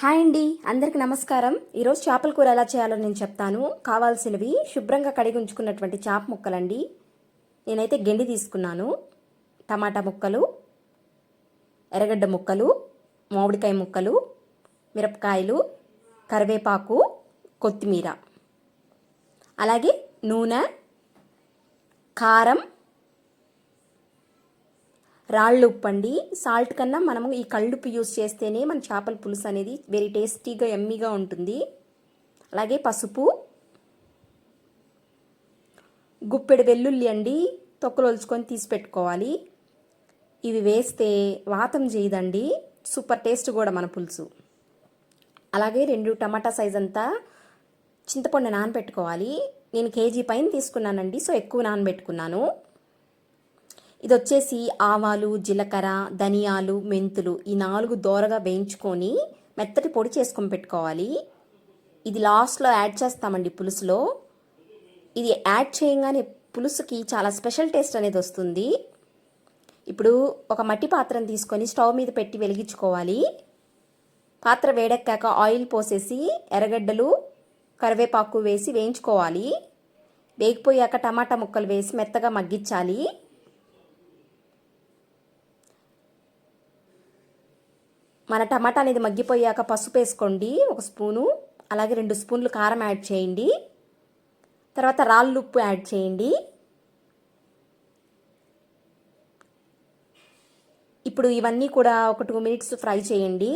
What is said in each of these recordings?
Hi అండి. అందరికి నమస్కారం. ఈరోజు చేపల కూర ఎలా చేయాలో నేను చెప్తాను. కావాల్సినవి శుభ్రంగా కడిగి ఉంచుకున్నటువంటి చేప ముక్కలండి. నేనైతే గెండి తీసుకున్నాను. టమాటా ముక్కలు ఎర్రగడ్డ ముక్కలు మామిడికాయ ముక్కలు మిరపకాయలు కరివేపాకు కొత్తిమీర. అలాగే నూనె కారం రాళ్ళు ఉప్పు అండి సాల్ట్ కన్నా మనము ఈ కళ్ళుప్పు యూస్ చేస్తేనే మన చేపల పులుసు అనేది వెరీ టేస్టీగా ఎమ్మీగా ఉంటుంది. అలాగే పసుపు. గుప్పెడు వెల్లుల్లి అండి తొక్కలొలుచుకొని తీసి పెట్టుకోవాలి. ఇవి వేస్తే వాతం చేయదండి సూపర్ టేస్ట్ కూడా మన పులుసు. అలాగే రెండు టమాటా సైజ్ అంతా చింతపండు నానబెట్టుకోవాలి. నేను కేజీ పైన తీసుకున్నానండి సో ఎక్కువ నానబెట్టుకున్నాను. ఇది వచ్చేసి ఆవాలు జీలకర్ర ధనియాలు మెంతులు ఈ నాలుగు దోరగా వేయించుకొని మెత్తటి పొడి చేసుకొని పెట్టుకోవాలి. ఇది లాస్ట్లో యాడ్ చేస్తామండి పులుసులో. ఇది యాడ్ చేయగానే పులుసుకి చాలా స్పెషల్ టేస్ట్ అనేది వస్తుంది. ఇప్పుడు ఒక మట్టి పాత్రను తీసుకొని స్టవ్ మీద పెట్టి వెలిగించుకోవాలి. పాత్ర వేడెక్కాక ఆయిల్ పోసేసి ఎర్రగడ్డలు కరివేపాకు వేసి వేయించుకోవాలి. వేగిపోయాక టమాటా ముక్కలు వేసి మెత్తగా మగ్గించాలి. మన టమాటా అనేది మగ్గిపోయాక పసుపు వేసుకోండి ఒక స్పూను. అలాగే రెండు స్పూన్లు కారం యాడ్ చేయండి. తర్వాత రాళ్ళు ఉప్పు యాడ్ చేయండి. ఇప్పుడు ఇవన్నీ కూడా ఒక టూ మినిట్స్ ఫ్రై చేయండి.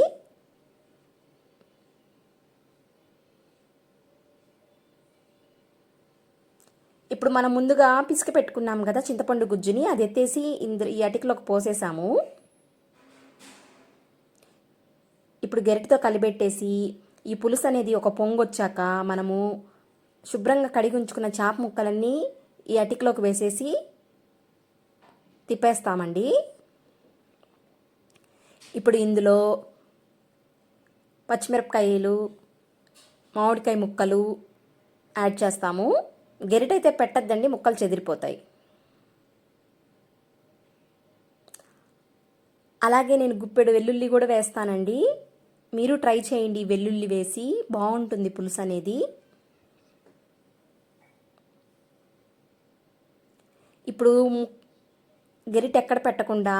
ఇప్పుడు మనం ముందుగా పిసుక పెట్టుకున్నాం కదా చింతపండు గుజ్జుని అది ఎత్తేసి ఇందు ఈ అటికలోకి పోసేసాము. ఇప్పుడు గరిటతో కలిపెట్టేసి ఈ పులుసు అనేది ఒక పొంగొచ్చాక మనము శుభ్రంగా కడిగి ఉంచుకున్న చాప ముక్కలన్నీ ఈ అటికలోకి వేసేసి తిప్పేస్తామండి. ఇప్పుడు ఇందులో పచ్చిమిరపకాయలు మామిడికాయ ముక్కలు యాడ్ చేస్తాము. గెరిటైతే పెట్టద్దండి ముక్కలు చెదిరిపోతాయి. అలాగే నేను గుప్పెడు వెల్లుల్లి కూడా వేస్తానండి. మీరు ట్రై చేయండి వెల్లుల్లి వేసి. బాగుంటుంది పులుసు అనేది. ఇప్పుడు గరిట ఎక్కడ పెట్టకుండా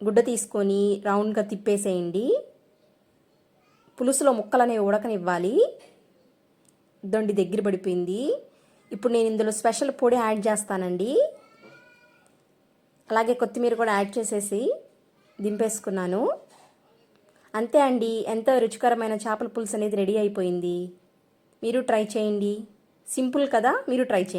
గుడ్డ తీసుకొని రౌండ్గా తిప్పేసేయండి. పులుసులో ముక్కలు అనేవి ఉడకనివ్వాలి. దొండి దగ్గర పడిపోయింది. ఇప్పుడు నేను ఇందులో స్పెషల్ పొడి యాడ్ చేస్తానండి. అలాగే కొత్తిమీర కూడా యాడ్ చేసేసి దింపేసుకున్నాను. అంతే అండి ఎంతో రుచికరమైన చేపల పులుసు అనేది రెడీ అయిపోయింది. మీరు ట్రై చేయండి. సింపుల్ కదా మీరు ట్రై చేయండి.